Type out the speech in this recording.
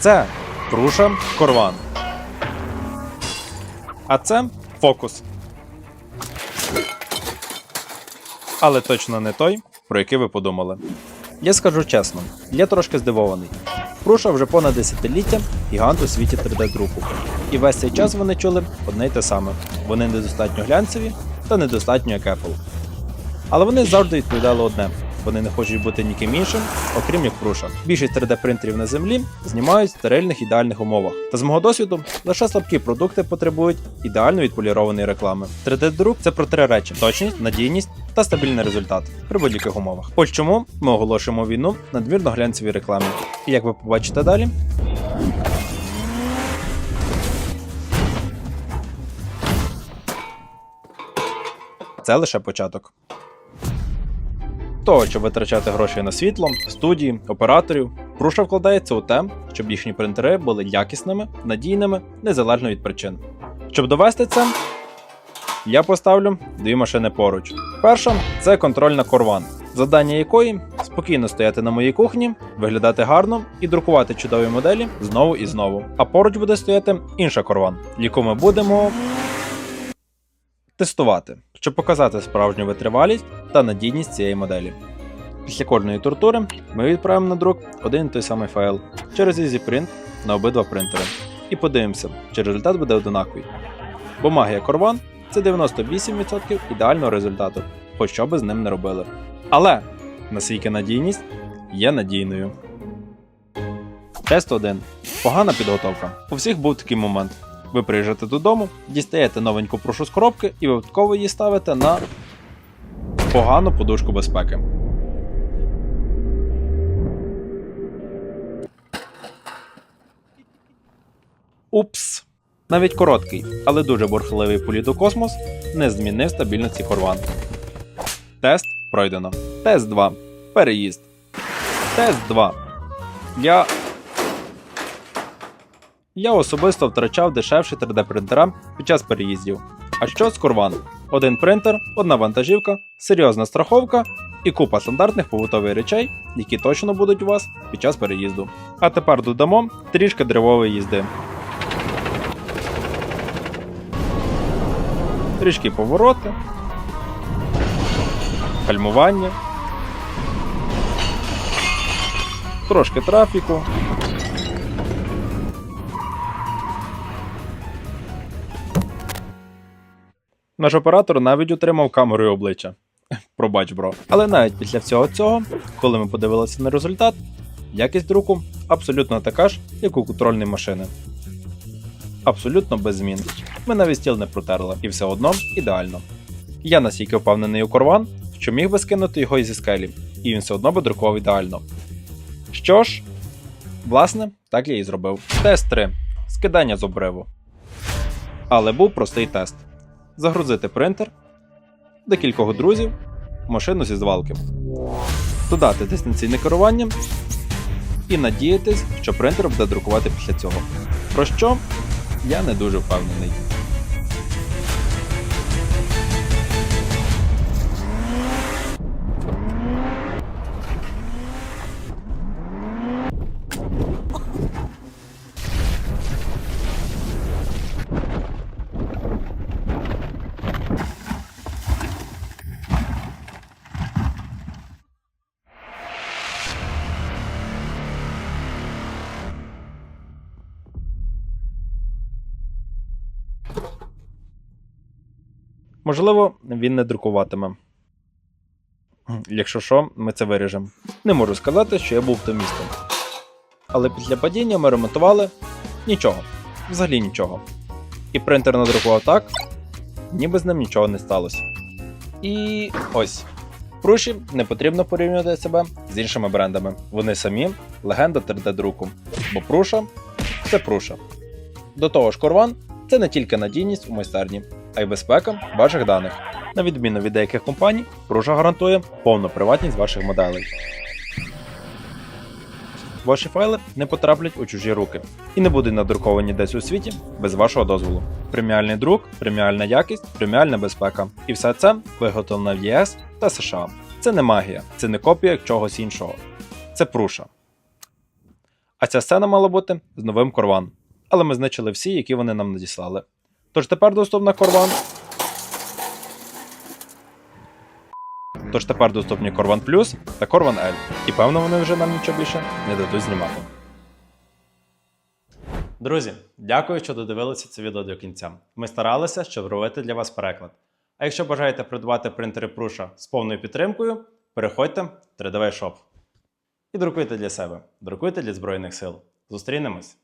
Це Пруша Корван. А це фокус. Але точно не той, про який ви подумали. Я скажу чесно, я трошки здивований. Пруша вже понад десятиліття гігант у світі 3D-друку. І весь цей час вони чули одне й те саме: вони недостатньо глянцеві та недостатньо як Apple. Але вони завжди відповідали одне: вони не хочуть бути ніким іншим, окрім як Пруша. Більшість 3D-принтерів на землі знімають в стерильних ідеальних умовах. Та з мого досвіду, лише слабкі продукти потребують ідеально відполірованої реклами. 3D-друк це про три речі: точність, надійність та стабільний результат при будь-яких умовах. Ось чому ми оголошуємо війну надмірно глянцевій рекламі. І як ви побачите далі, це лише початок. Того, щоб витрачати гроші на світло, студії, операторів, Пруша вкладається у те, щоб їхні принтери були якісними, надійними, незалежно від причин. Щоб довести це, я поставлю дві машини поруч. Перша це контрольна Корван, завдання якої спокійно стояти на моїй кухні, виглядати гарно і друкувати чудові моделі знову і знову. А поруч буде стояти інша Корван, яку ми будемо тестувати, щоб показати справжню витривалість та надійність цієї моделі. Після кожної тортури ми відправимо на друк один і той самий файл через EasyPrint на обидва принтери. І подивимося, чи результат буде однаковий. Бо магія Корван це 98% ідеального результату, хоч що би з ним не робили. Але наскільки надійність є надійною. Тест 1. Погана підготовка. У всіх був такий момент. Ви приїжджаєте додому, дістаєте новеньку прушу з коробки і випадково її ставите на погану подушку безпеки. Упс. Навіть короткий, але дуже бурхливий політ у космос не змінив стабільності Корван. Тест пройдено. Тест 2. Переїзд. Тест 2. Я. Я особисто втрачав дешевші 3D принтера під час переїздів. А що з Корван? Один принтер, одна вантажівка, серйозна страховка і купа стандартних побутових речей, які точно будуть у вас під час переїзду. А тепер додамо трішки древової їзди. Трішки повороти, гальмування, трошки трафіку. Наш оператор навіть утримав камерою обличчя. Пробач, бро. Але навіть після всього цього, коли ми подивилися на результат, якість друку абсолютно така ж, як у контрольної машини. Абсолютно без змін. Ми навіть стіл не протерли, і все одно ідеально. Я настільки впевнений у Корван, що міг би скинути його зі скелі, і він все одно би друкував ідеально. Що ж, власне, так я і зробив. Тест 3. Скидання з обриву. Але був простий тест загрузити принтер, декількох друзів, машину зі звалки, додати дистанційне керування і надіятись, що принтер буде друкувати після цього. Про що я не дуже впевнений. Можливо, він не друкуватиме. Якщо що, ми це виріжемо. Не можу сказати, що я був оптимістом. Але після падіння ми ремонтували нічого. Взагалі нічого. І принтер надрукував так, ніби з ним нічого не сталося. І ось. Пруші не потрібно порівнювати себе з іншими брендами. Вони самі легенда 3D-друку. Бо пруша це пруша. До того ж, Корван це не тільки надійність у майстерні, а й безпека ваших даних. На відміну від деяких компаній, Prusa гарантує повну приватність ваших моделей. Ваші файли не потраплять у чужі руки і не будуть надруковані десь у світі без вашого дозволу. Преміальний друк, преміальна якість, преміальна безпека. І все це виготовлено в ЄС та США. Це не магія, це не копія чогось іншого. Це Prusa. А ця сцена мала бути з новим Корван. Але ми знищили всі, які вони нам надіслали. Тож тепер доступна Корван. Тож тепер доступні Корван Плюс та Корван L. І певно вони вже нам нічого більше не дадуть знімати. Друзі, дякую, що додивилися це відео до кінця. Ми старалися, щоб робити для вас переклад. А якщо бажаєте придбати принтери Пруша з повною підтримкою, переходьте в 3DV Shop. І друкуйте для себе, друкуйте для Збройних сил. Зустрінемось!